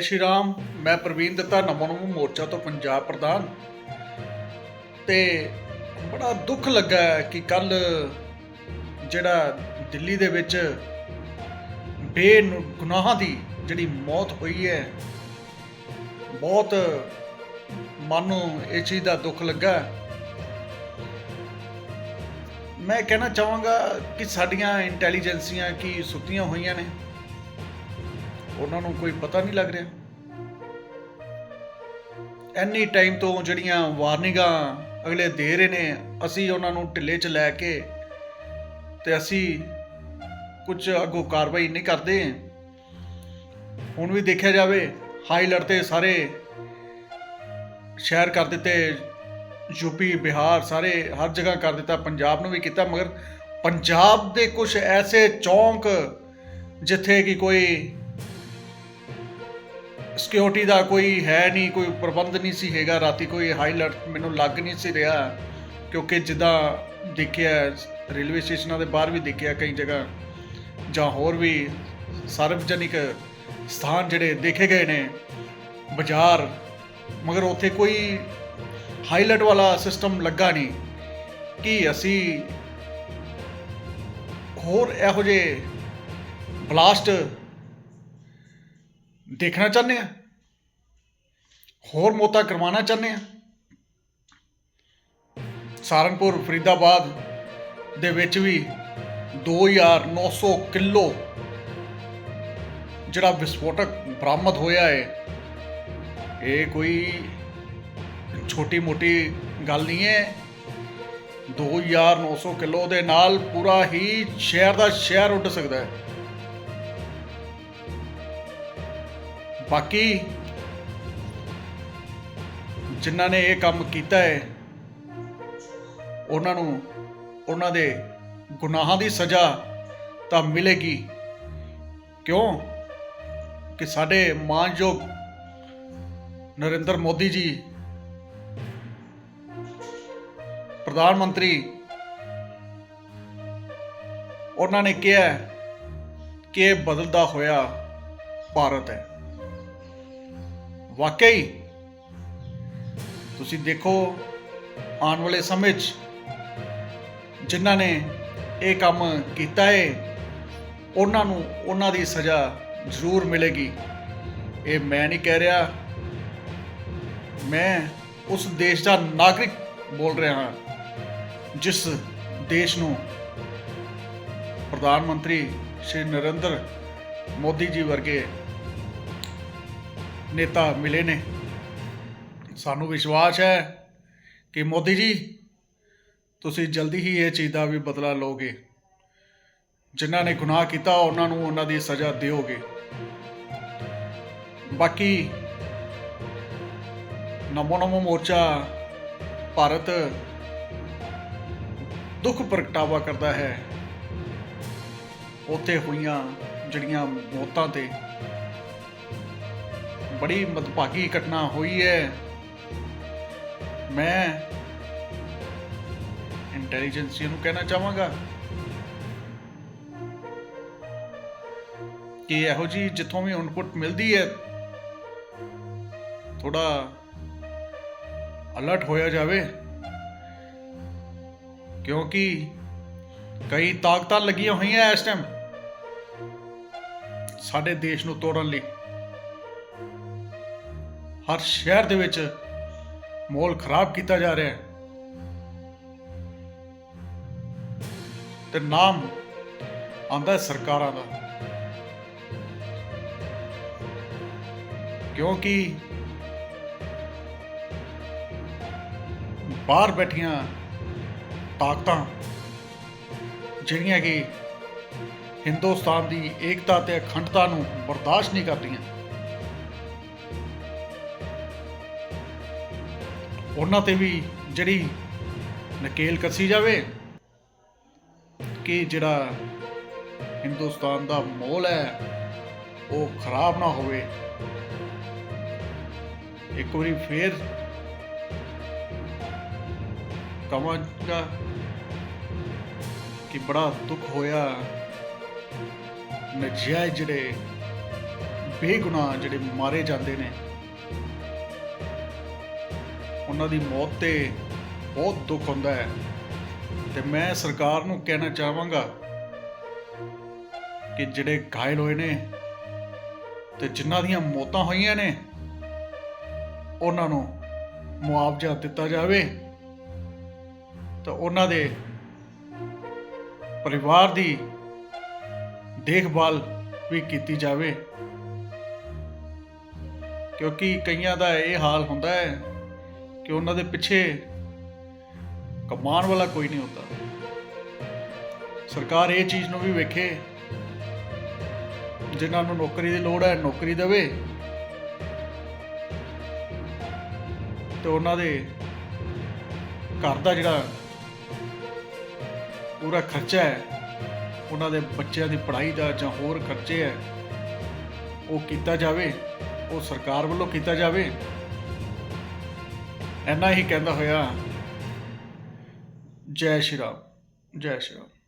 ਜੈ ਸ਼੍ਰੀ ਰਾਮ। ਮੈਂ ਪ੍ਰਵੀਨ ਦੱਤਾ, ਨਮੋ ਮੋਰਚਾ ਤੋਂ ਪੰਜਾਬ ਪ੍ਰਧਾਨ। ਤੇ ਬੜਾ ਦੁੱਖ ਲੱਗਾ ਹੈ ਕਿ ਕੱਲ ਜਿਹੜਾ ਦਿੱਲੀ ਦੇ ਵਿੱਚ ਬੇਗੁਨਾਹਾਂ ਦੀ ਜਿਹੜੀ ਮੌਤ ਹੋਈ ਹੈ, ਬਹੁਤ ਮਨ ਨੂੰ ਇਹ ਚੀਜ਼ ਦਾ ਦੁੱਖ ਲੱਗਾ ਮੈਂ ਕਹਿਣਾ ਚਾਹਾਂਗਾ ਕਿ ਸਾਡੀਆਂ ਇੰਟੈਲੀਜੈਂਸੀਆਂ ਕੀ ਸੁੱਤੀਆਂ ਹੋਈਆਂ ਨੇ? ਉਹਨਾਂ ਨੂੰ ਕੋਈ ਪਤਾ ਨਹੀਂ ਲੱਗ ਰਿਹਾ। ਐਨੀ ਟਾਈਮ ਤੋਂ ਜਿਹੜੀਆਂ ਵਾਰਨਿੰਗਾਂ ਅਗਲੇ ਦੇ ਰਹੇ ਨੇ, ਅਸੀਂ ਉਹਨਾਂ ਨੂੰ ਢਿੱਲੇ 'ਚ ਲੈ ਕੇ ਤੇ ਅਸੀਂ ਕੁਝ ਅੱਗੋਂ ਕਾਰਵਾਈ ਨਹੀਂ ਕਰਦੇ। ਹੁਣ ਵੀ ਦੇਖਿਆ ਜਾਵੇ ਹਾਈ ਅਲਰਟ ਸਾਰੇ ਸ਼ਹਿਰ ਕਰ ਦਿੱਤੇ ਯੂਪੀ ਬਿਹਾਰ ਸਾਰੇ ਹਰ ਜਗ੍ਹਾ ਕਰ ਦਿੱਤਾ, ਪੰਜਾਬ ਨੂੰ ਵੀ ਕੀਤਾ, ਮਗਰ ਪੰਜਾਬ ਦੇ ਕੁਝ ਐਸੇ ਚੌਂਕ ਜਿੱਥੇ ਕਿ ਕੋਈ ਸਿਕਿਉਰਿਟੀ ਦਾ ਕੋਈ ਹੈ ਨਹੀਂ, ਕੋਈ ਪ੍ਰਬੰਧ ਨਹੀਂ ਸੀ ਹੈਗਾ, ਰਾਤੀ ਕੋਈ ਹਾਈ ਅਲਰਟ ਮੈਨੂੰ ਲੱਗ ਨਹੀਂ ਸੀ ਰਿਹਾ। ਕਿਉਂਕਿ ਜਿੱਦਾਂ ਦੇਖਿਆ ਰੇਲਵੇ ਸਟੇਸ਼ਨਾਂ ਦੇ ਬਾਹਰ ਵੀ ਦੇਖਿਆ ਕਈ ਜਗ੍ਹਾ, ਜਾਂ ਹੋਰ ਵੀ ਸਾਰਵਜਨਿਕ ਸਥਾਨ ਜਿਹੜੇ ਦੇਖੇ ਗਏ ਨੇ, ਬਾਜ਼ਾਰ, ਮਗਰ ਉੱਥੇ ਕੋਈ ਹਾਈਲਾਈਟ ਵਾਲਾ ਸਿਸਟਮ ਲੱਗਾ ਨਹੀਂ। ਕਿ ਅਸੀਂ ਹੋਰ ਇਹੋ ਜਿਹੇ ਬਲਾਸਟ ਦੇਖਣਾ ਚਾਹੁੰਦੇ ਆ? ਹੋਰ ਮੌਤਾਂ ਕਰਵਾਉਣਾ ਚਾਹੁੰਦੇ ਆ? ਸਹਾਰਨਪੁਰ, ਫਰੀਦਾਬਾਦ ਦੇ ਵਿੱਚ ਵੀ 2900 ਕਿਲੋ ਜਿਹੜਾ ਵਿਸਫੋਟਕ ਬਰਾਮਦ ਹੋਇਆ ਹੈ ਇਹ ਕੋਈ ਛੋਟੀ ਮੋਟੀ ਗੱਲ ਨਹੀਂ ਹੈ 2900 ਕਿਲੋ ਦੇ ਨਾਲ ਪੂਰਾ ਹੀ ਸ਼ਹਿਰ ਦਾ ਸ਼ਹਿਰ ਉੱਡ ਸਕਦਾ ਹੈ ਬਾਕੀ ਜਿਨ੍ਹਾਂ ਨੇ ਇਹ ਕੰਮ ਕੀਤਾ ਹੈ, ਉਹਨਾਂ ਨੂੰ ਉਹਨਾਂ ਦੇ ਗੁਨਾਹਾਂ ਦੀ ਸਜ਼ਾ ਤਾਂ ਮਿਲੇਗੀ। ਕਿਉਂ? ਕਿ ਸਾਡੇ ਮਾਨਯੋਗ ਨਰਿੰਦਰ ਮੋਦੀ ਜੀ, ਪ੍ਰਧਾਨ ਮੰਤਰੀ, ਉਹਨਾਂ ਨੇ ਕਿਹਾ ਕਿ ਇਹ ਬਦਲਦਾ ਹੋਇਆ ਭਾਰਤ ਹੈ। ਵਾਕਈ, ਤੁਸੀਂ ਦੇਖੋ ਆਉਣ ਵਾਲੇ ਸਮੇਂ 'ਚ ਜਿਨ੍ਹਾਂ ਨੇ ਇਹ ਕੰਮ ਕੀਤਾ ਹੈ ਉਹਨਾਂ ਨੂੰ ਉਹਨਾਂ ਦੀ ਸਜ਼ਾ ਜ਼ਰੂਰ ਮਿਲੇਗੀ। ਇਹ ਮੈਂ ਨਹੀਂ ਕਹਿ ਰਿਹਾ, ਮੈਂ ਉਸ ਦੇਸ਼ ਦਾ ਨਾਗਰਿਕ ਬੋਲ ਰਿਹਾ ਹਾਂ, ਜਿਸ ਦੇਸ਼ ਨੂੰ ਪ੍ਰਧਾਨ ਮੰਤਰੀ ਸ਼੍ਰੀ ਨਰਿੰਦਰ ਮੋਦੀ ਜੀ ਵਰਗੇ ਨੇਤਾ ਮਿਲੇ ਨੇ। ਸਾਨੂੰ ਵਿਸ਼ਵਾਸ ਹੈ ਕਿ ਮੋਦੀ ਜੀ, ਤੁਸੀਂ ਜਲਦੀ ਹੀ ਇਹ ਚੀਜ਼ ਦਾ ਵੀ ਬਦਲਾ ਲਓਗੇ। ਜਿਨ੍ਹਾਂ ਨੇ ਗੁਨਾਹ ਕੀਤਾ, ਉਹਨਾਂ ਨੂੰ ਉਹਨਾਂ ਦੀ ਸਜ਼ਾ ਦਿਓਗੇ। ਬਾਕੀ ਨਮੋ ਨਮੋ ਮੋਰਚਾ ਭਾਰਤ ਦੁੱਖ ਪ੍ਰਗਟਾਵਾ ਕਰਦਾ ਹੈ। ਉੱਥੇ ਹੋਈਆਂ ਜਿਹੜੀਆਂ ਮੌਤਾਂ ਤੇ ਬੜੀ ਮਦਭਾਗੀ ਘਟਨਾ ਹੋਈ ਹੈ। ਮੈਂ ਇੰਟੈਲੀਜੈਂਸੀ ਨੂੰ ਕਹਿਣਾ ਚਾਹਾਂਗਾ ਕਿ ਇਹੋ ਜੀ ਜਿੱਥੋਂ ਵੀ ਇਨਪੁਟ ਮਿਲਦੀ ਹੈ ਥੋੜਾ ਅਲਰਟ ਹੋਇਆ ਜਾਵੇ, ਕਿਉਂਕਿ ਕਈ ਤਾਕਤਾਂ ਲੱਗੀਆਂ ਹੋਈਆਂ ਇਸ ਟਾਈਮ ਸਾਡੇ ਦੇਸ਼ ਨੂੰ ਤੋੜਨ ਲਈ। ਹਰ ਸ਼ਹਿਰ ਦੇ ਵਿੱਚ ਮਾਹੌਲ ਖਰਾਬ ਕੀਤਾ ਜਾ ਰਿਹਾ ਹੈ। ਤੇ ਨਾਮ ਆਂਦਾ ਸਰਕਾਰਾਂ ਦਾ। ਕਿਉਂਕਿ ਬਾਹਰ ਬੈਠੀਆਂ ਤਾਕਤਾਂ ਜਿਹੜੀਆਂ ਕਿ ਹਿੰਦੁਸਤਾਨ ਦੀ ਏਕਤਾ ਤੇ ਅਖੰਡਤਾ ਨੂੰ ਬਰਦਾਸ਼ਤ ਨਹੀਂ ਕਰਦੀਆਂ। ਉਹਨਾਂ ਤੇ ਵੀ ਜਿਹੜੀ ਨਕੇਲ ਕੱਸੀ ਜਾਵੇ ਕਿ ਜਿਹੜਾ ਹਿੰਦੁਸਤਾਨ ਦਾ ਮੋਲ ਹੈ, ਉਹ ਖਰਾਬ ਨਾ ਹੋਵੇ। ਇੱਕ ਵਾਰੀ ਫੇਰ ਕਵਾਂਗਾ ਕਿ ਬੜਾ ਦੁੱਖ ਹੋਇਆ। ਨਜਾਇਜ਼ ਜਿਹੜੇ ਬੇਗੁਨਾਹ ਜਿਹੜੇ ਮਾਰੇ ਜਾਂਦੇ ਨੇ। ਉਹਨਾਂ ਦੀ ਮੌਤ ਤੇ ਬਹੁਤ ਦੁੱਖ ਹੁੰਦਾ ਹੈ। ਤੇ ਮੈਂ ਸਰਕਾਰ ਨੂੰ ਕਹਿਣਾ ਚਾਹਾਂਗਾ ਕਿ ਜਿਹੜੇ ਘਾਇਲ ਹੋਏ ਨੇ ਤੇ ਜਿਨ੍ਹਾਂ ਦੀਆਂ ਮੌਤਾਂ ਹੋਈਆਂ ਨੇ, ਉਹਨਾਂ ਨੂੰ ਮੁਆਵਜ਼ਾ ਦਿੱਤਾ ਜਾਵੇ ਤਾਂ ਉਹਨਾਂ ਦੇ ਪਰਿਵਾਰ ਦੀ ਦੇਖਭਾਲ ਵੀ ਕੀਤੀ ਜਾਵੇ। ਕਿਉਂਕਿ ਕਈਆਂ ਦਾ ਇਹ ਹਾਲ ਹੁੰਦਾ ਹੈ ਕਿ ਉਹਨਾਂ ਦੇ ਪਿੱਛੇ ਕਮਾਉਣ ਵਾਲਾ ਕੋਈ ਨਹੀਂ ਹੁੰਦਾ। ਸਰਕਾਰ ਇਹ ਚੀਜ਼ ਨੂੰ ਵੀ ਵੇਖੇ, ਜਿਨ੍ਹਾਂ ਨੂੰ ਨੌਕਰੀ ਦੀ ਲੋੜ ਹੈ, ਨੌਕਰੀ ਦੇਵੇ। ਤੇ ਉਹਨਾਂ ਦੇ ਘਰ ਦਾ ਜਿਹੜਾ ਪੂਰਾ ਖਰਚਾ ਹੈ, ਉਹਨਾਂ ਦੇ ਬੱਚਿਆਂ ਦੀ ਪੜ੍ਹਾਈ ਦਾ ਜਾਂ ਹੋਰ ਖਰਚੇ ਹੈ, ਉਹ ਕੀਤਾ ਜਾਵੇ, ਉਹ ਸਰਕਾਰ ਵੱਲੋਂ ਕੀਤਾ ਜਾਵੇ। ਇੰਨਾ ਹੀ ਕਹਿੰਦਾ ਹੋਇਆ। ਜੈ ਸ਼੍ਰੀ ਰਾਮ ਜੈ ਸ਼੍ਰੀ ਰਾਮ।